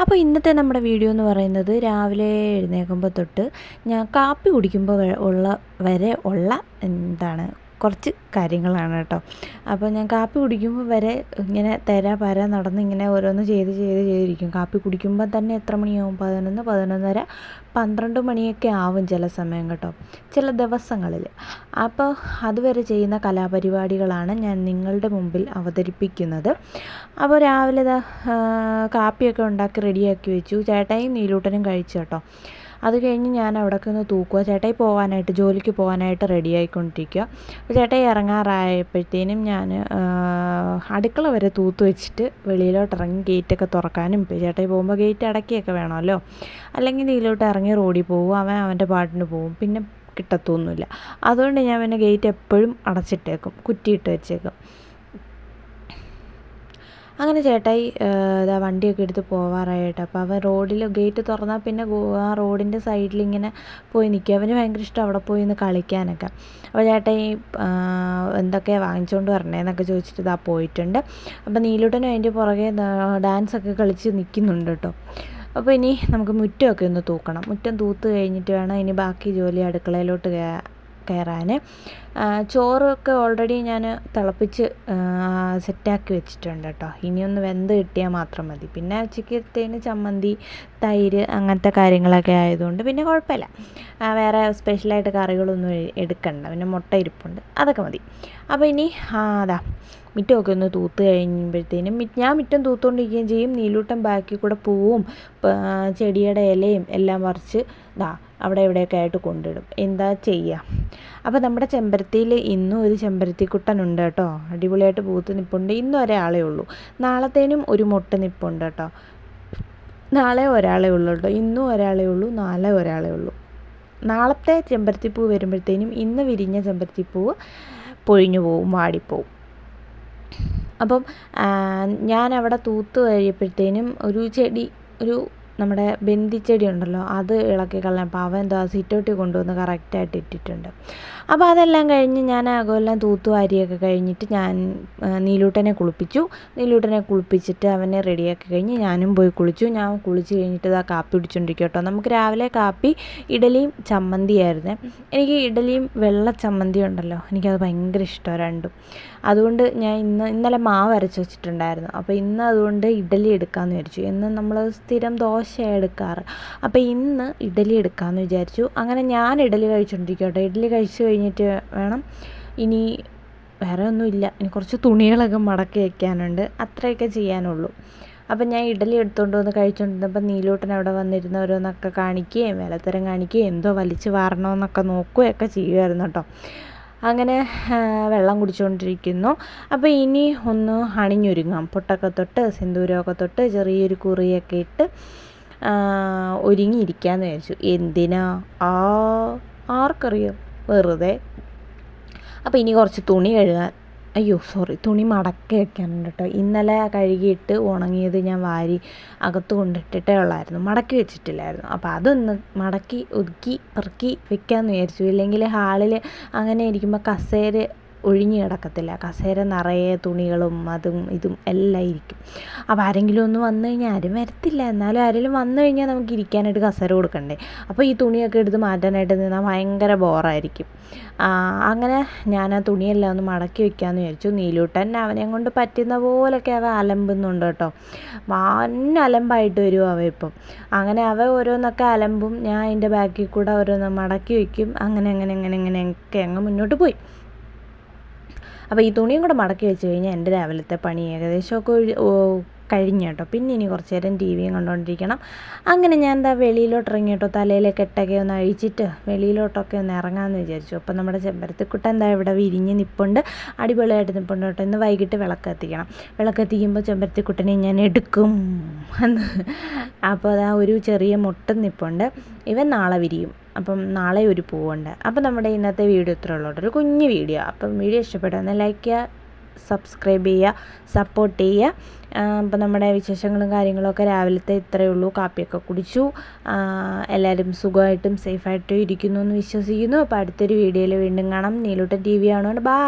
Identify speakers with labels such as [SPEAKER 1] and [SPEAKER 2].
[SPEAKER 1] അപ്പോൾ ഇന്നത്തെ നമ്മുടെ വീഡിയോ എന്ന് പറയുന്നത് രാവിലെ എഴുന്നേൽക്കുമ്പോൾ തൊട്ട് ഞാൻ കാപ്പി കുടിക്കുമ്പോൾ ഉള്ള വരെ ഉള്ള എന്താണ് കുറച്ച് കാര്യങ്ങളാണ് കേട്ടോ. അപ്പോൾ ഞാൻ കാപ്പി കുടിക്കുമ്പോൾ വരെ ഇങ്ങനെ തര പര നടന്ന് ഇങ്ങനെ ഓരോന്ന് ചെയ്ത് ചെയ്ത് ചെയ്തിരിക്കും. കാപ്പി കുടിക്കുമ്പോൾ തന്നെ എത്ര മണിയാവും? പതിനൊന്ന് പതിനൊന്നര പന്ത്രണ്ട് മണിയൊക്കെ ആവും ചില സമയം കേട്ടോ. ചില ദിവസങ്ങളിൽ. അപ്പോൾ അതുവരെ ചെയ്യുന്ന കലാപരിപാടികളാണ് ഞാൻ നിങ്ങളുടെ മുമ്പിൽ അവതരിപ്പിക്കുന്നത്. അപ്പോൾ രാവിലെ കാപ്പിയൊക്കെ ഉണ്ടാക്കി റെഡിയാക്കി വെച്ചു. ചേട്ടായും നീലൂട്ടനും കഴിച്ചു കേട്ടോ. അത് കഴിഞ്ഞ് ഞാൻ അവിടേക്ക് ഒന്ന് തൂക്കുക. ചേട്ടായി പോകാനായിട്ട് ജോലിക്ക് പോകാനായിട്ട് റെഡി ആയിക്കൊണ്ടിരിക്കുക. അപ്പോൾ ചേട്ടായി ഇറങ്ങാറായപ്പോഴത്തേനും ഞാൻ അടുക്കള വരെ തൂത്ത് വെച്ചിട്ട് വെളിയിലോട്ട് ഇറങ്ങി ഗേറ്റൊക്കെ തുറക്കാനും ചേട്ടായി പോകുമ്പോൾ ഗേറ്റ് അടക്കിയൊക്കെ വേണമല്ലോ? അല്ലെങ്കിൽ നീലോട്ട് ഇറങ്ങി റോഡിൽ പോകും അവൻ അവന്റെ പാട്ടിന് പോകും പിന്നെ കിട്ടത്തൊന്നുമില്ല. അതുകൊണ്ട് ഞാൻ പിന്നെ ഗേറ്റ് എപ്പോഴും അടച്ചിട്ടേക്കും കുറ്റിയിട്ട് വെച്ചേക്കും. അങ്ങനെ ചേട്ടായി ഇതാ വണ്ടിയൊക്കെ എടുത്ത് പോവാറായിട്ട്. അപ്പോൾ അവൻ റോഡിൽ ഗേറ്റ് തുറന്നാൽ പിന്നെ ആ റോഡിന്റെ സൈഡിൽ ഇങ്ങനെ പോയി നിൽക്കും അവന് ഭയങ്കര ഇഷ്ടം അവിടെ പോയി ഒന്ന് കളിക്കാനൊക്കെ. അപ്പോൾ ചേട്ടായി എന്തൊക്കെയാണ് വാങ്ങിച്ചുകൊണ്ട് വരണേന്നൊക്കെ ചോദിച്ചിട്ട് ഇതാ പോയിട്ടുണ്ട്. അപ്പോൾ നീലൂട്ടനും അതിന്റെ പുറകെ ഡാൻസൊക്കെ കളിച്ച് നിൽക്കുന്നുണ്ട് കേട്ടോ. അപ്പോൾ ഇനി നമുക്ക് മുറ്റമൊക്കെ ഒന്ന് തൂക്കണം. മുറ്റം തൂത്ത് കഴിഞ്ഞിട്ട് വേണം ഇനി ബാക്കി ജോലി അടുക്കളയിലോട്ട് കയറാൻ ചോറൊക്കെ ഓൾറെഡി ഞാൻ തിളപ്പിച്ച് സെറ്റാക്കി വെച്ചിട്ടുണ്ട് കേട്ടോ ഇനിയൊന്ന് വെന്ത് കിട്ടിയാൽ മാത്രം മതി. പിന്നെ ഉച്ചക്കത്തേന് ചമ്മന്തി തൈര് അങ്ങനത്തെ കാര്യങ്ങളൊക്കെ ആയതുകൊണ്ട് പിന്നെ കുഴപ്പമില്ല. വേറെ സ്പെഷ്യലായിട്ട് കറികളൊന്നും എടുക്കണ്ട. പിന്നെ മുട്ട ഇരിപ്പുണ്ട്. അതൊക്കെ മതി. അപ്പോൾ ഇനി അതാ മിറ്റമൊക്കെ ഒന്ന് തൂത്ത് കഴിയുമ്പോഴത്തേനും ഞാൻ മിറ്റം തൂത്തുകൊണ്ടിരിക്കുകയും ചെയ്യും. നീലൂട്ടം ബാക്കി കൂടെ പൂവും ചെടിയുടെ ഇലയും എല്ലാം പറിച്ച് ദാ അവിടെ ഇവിടെയൊക്കെ ആയിട്ട് കൊണ്ടിടും. എന്താ ചെയ്യുക അപ്പോൾ നമ്മുടെ ചെമ്പരത്തിയിൽ ഇന്നും ഒരു ചെമ്പരത്തിക്കുട്ടനുണ്ട് കേട്ടോ. അടിപൊളിയായിട്ട് പൂത്ത് നിൽപ്പുണ്ട് ഇന്നും ഒരാളേ ഉള്ളൂ. നാളത്തേനും ഒരു മുട്ട നിൽപ്പുണ്ട് കേട്ടോ. നാളെ ഒരാളേ ഉള്ളൂ കേട്ടോ. ഇന്നും ഒരാളേ ഉള്ളൂ. നാളെ ഒരാളേ ഉള്ളൂ. നാളത്തെ ചെമ്പരത്തിപ്പൂ വരുമ്പോഴത്തേനും ഇന്ന് വിരിഞ്ഞ ചെമ്പരത്തിപ്പൂവ് പൊഴിഞ്ഞു പോവും വാടിപ്പോവും. അപ്പം ഞാൻ അവിടെ തൂത്ത് കഴിയപ്പോഴത്തേനും ഒരു ചെടി ഒരു നമ്മുടെ ബന്ധിച്ചെടി ഉണ്ടല്ലോ അത് ഇളക്കി കളയാൻ അപ്പോൾ എന്താ സിറ്റൗട്ടിൽ കൊണ്ടുവന്ന് കറക്റ്റായിട്ട് ഇട്ടിട്ടുണ്ട്. അപ്പോൾ അതെല്ലാം കഴിഞ്ഞ് ഞാൻ അകമെല്ലാം തൂത്തു വാരിയൊക്കെ കഴിഞ്ഞിട്ട് ഞാൻ നീലൂട്ടനെ കുളിപ്പിച്ചു. നീലൂട്ടനെ കുളിപ്പിച്ചിട്ട് അവനെ റെഡിയാക്കി കഴിഞ്ഞ് ഞാനും പോയി കുളിച്ചു. ഞാൻ കുളിച്ച് കഴിഞ്ഞിട്ട് ഇതാ കാപ്പി പിടിച്ചോണ്ടിരിക്കും കേട്ടോ. നമുക്ക് രാവിലെ കാപ്പി ഇഡലിയും ചമ്മന്തിയായിരുന്നു എനിക്ക് ഇഡലിയും വെള്ള ചമ്മന്തി ഉണ്ടല്ലോ എനിക്കത് ഭയങ്കര ഇഷ്ടമാണ് രണ്ടും. അതുകൊണ്ട് ഞാൻ ഇന്ന് ഇന്നലെ മാവ് അരച്ച് വെച്ചിട്ടുണ്ടായിരുന്നു. അപ്പോൾ ഇന്ന് അതുകൊണ്ട് ഇഡലി എടുക്കാമെന്ന് വിചാരിച്ചു. എന്ന് നമ്മൾ സ്ഥിരം ദോശയാണ് എടുക്കാറ് അപ്പോൾ ഇന്ന് ഇഡലി എടുക്കാമെന്ന് വിചാരിച്ചു. അങ്ങനെ ഞാൻ ഇഡലി കഴിച്ചുകൊണ്ടിരിക്കട്ടെ ഇഡലി കഴിച്ചു കഴിഞ്ഞിട്ട് വേണം ഇനി വേറെ ഒന്നുമില്ല ഇനി കുറച്ച് തുണികളൊക്കെ മടക്കി വയ്ക്കാനുണ്ട് അത്രയൊക്കെ ചെയ്യാനുള്ളൂ. അപ്പം ഞാൻ ഇഡലി എടുത്തുകൊണ്ട് വന്ന് കഴിച്ചുകൊണ്ടിരുന്നപ്പോൾ നീലൂട്ടൻ അവിടെ വന്നിരുന്ന ഓരോന്നൊക്കെ കാണിക്കുകയും വിലത്തരം കാണിക്കുകയും എന്തോ വലിച്ച് വാറണമെന്നൊക്കെ നോക്കുകയൊക്കെ ചെയ്യുമായിരുന്നു കേട്ടോ. അങ്ങനെ വെള്ളം കുടിച്ചുകൊണ്ടിരിക്കുന്നു അപ്പോൾ ഇനി ഒന്ന് അണിഞ്ഞൊരുങ്ങാം പൊട്ടൊക്കെ തൊട്ട് സിന്ദൂരമൊക്കെ തൊട്ട് ചെറിയൊരു കുറിയൊക്കെ ഇട്ട് ഒരുങ്ങിയിരിക്കാമെന്ന് വിചാരിച്ചു. എന്തിനാ? ആ ആർക്കറിയാം. വെറുതെ. അപ്പോൾ ഇനി കുറച്ച് തുണി കഴുകാൻ. അയ്യോ സോറി തുണി മടക്കി വെക്കാനുണ്ട് കേട്ടോ ഇന്നലെ കഴുകിയിട്ട് ഉണങ്ങിയത് ഞാൻ വാരി അകത്ത് കൊണ്ടിട്ടിട്ടേ ഉള്ളായിരുന്നു. മടക്കി വെച്ചിട്ടില്ലായിരുന്നു. അപ്പോൾ അതൊന്ന് മടക്കി ഒതുക്കി പെറുക്കി വെക്കാമെന്ന് വിചാരിച്ചു. ഇല്ലെങ്കിൽ ഹാളിൽ അങ്ങനെ ഇരിക്കുമ്പോൾ കസേര ഒഴിഞ്ഞു കിടക്കത്തില്ല. കസേര നിറയെ തുണികളും അതും ഇതും എല്ലാം ഇരിക്കും. അപ്പോൾ ആരെങ്കിലും ഒന്ന് വന്നു കഴിഞ്ഞാൽ ആരും വരത്തില്ല. എന്നാലും ആരെങ്കിലും വന്നു കഴിഞ്ഞാൽ നമുക്ക് ഇരിക്കാനായിട്ട് കസേര കൊടുക്കണ്ടേ. അപ്പോൾ ഈ തുണിയൊക്കെ എടുത്ത് മാറ്റാനായിട്ട് നിന്നാൽ ഭയങ്കര ബോറായിരിക്കും. അങ്ങനെ ഞാൻ ആ തുണിയെല്ലാം ഒന്ന് മടക്കി വെക്കാമെന്ന് വിചാരിച്ചു. നീലൂട്ടൻ അവനെ കൊണ്ട് പറ്റുന്ന പോലൊക്കെ അവ അലമ്പുന്നുണ്ട് കേട്ടോ. വൻ അലമ്പായിട്ട് വരും അവ ഇപ്പം. അങ്ങനെ അവ ഓരോന്നൊക്കെ അലമ്പും ഞാൻ അതിന്റെ ബാക്കിൽ കൂടെ ഓരോന്ന് മടക്കി വയ്ക്കും അങ്ങനെ അങ്ങനെ അങ്ങനെ അങ്ങനെ അങ്ങനെയൊക്കെ അങ്ങ് മുന്നോട്ട് പോയി. അപ്പോൾ ഈ തുണിയും കൂടെ മടക്കി വെച്ച് കഴിഞ്ഞാൽ എന്റെ രാവിലത്തെ പണി ഏകദേശമൊക്കെ കഴിഞ്ഞു കേട്ടോ. പിന്നെ ഇനി കുറച്ച് നേരം ടി വിയും കണ്ടുകൊണ്ടിരിക്കണം അങ്ങനെ ഞാൻ എന്താ വെളിയിലോട്ട് ഇറങ്ങി കേട്ടോ. തലയിലെ കെട്ടൊക്കെ ഒന്ന് അഴിച്ചിട്ട് വെളിയിലോട്ടൊക്കെ ഒന്ന് ഇറങ്ങാമെന്ന് വിചാരിച്ചു. അപ്പോൾ നമ്മുടെ ചെമ്പരത്തിക്കുട്ട എന്താ ഇവിടെ വിരിഞ്ഞ് നിപ്പുണ്ട്. അടിപൊളിയായിട്ട് നിപ്പുണ്ട് കേട്ടോ. ഇന്ന് വൈകിട്ട് വിളക്ക് എത്തിക്കണം വിളക്ക് എത്തിക്കുമ്പോൾ ചെമ്പരത്തിക്കുട്ടനെ ഞാൻ എടുക്കും. അപ്പോൾ അതാ ഒരു ചെറിയ മുട്ട നിപ്പുണ്ട്. ഇവൻ നാളെ വിരിയും. അപ്പം നാളെ ഒരു പൂവുണ്ട്. അപ്പം നമ്മുടെ ഇന്നത്തെ വീഡിയോ ഇത്രേ ഉള്ളൂ ഒരു കുഞ്ഞു വീഡിയോ. അപ്പം വീഡിയോ ഇഷ്ടപ്പെട്ടെന്ന് ലൈക്ക് ചെയ്യുക സബ്സ്ക്രൈബ് ചെയ്യുക സപ്പോർട്ട് ചെയ്യുക. അപ്പം നമ്മുടെ വിശേഷങ്ങളും കാര്യങ്ങളൊക്കെ രാവിലത്തെ ഇത്രയേ ഉള്ളൂ. കാപ്പിയൊക്കെ കുടിച്ചു. എല്ലാവരും സുഖമായിട്ടും സേഫായിട്ടും ഇരിക്കുന്നു എന്ന് വിശ്വസിക്കുന്നു. അപ്പോൾ അടുത്തൊരു വീഡിയോയിൽ വീണ്ടും കാണാം. നീലൂട്ടൻ ടി വി ആണോ? ബാ.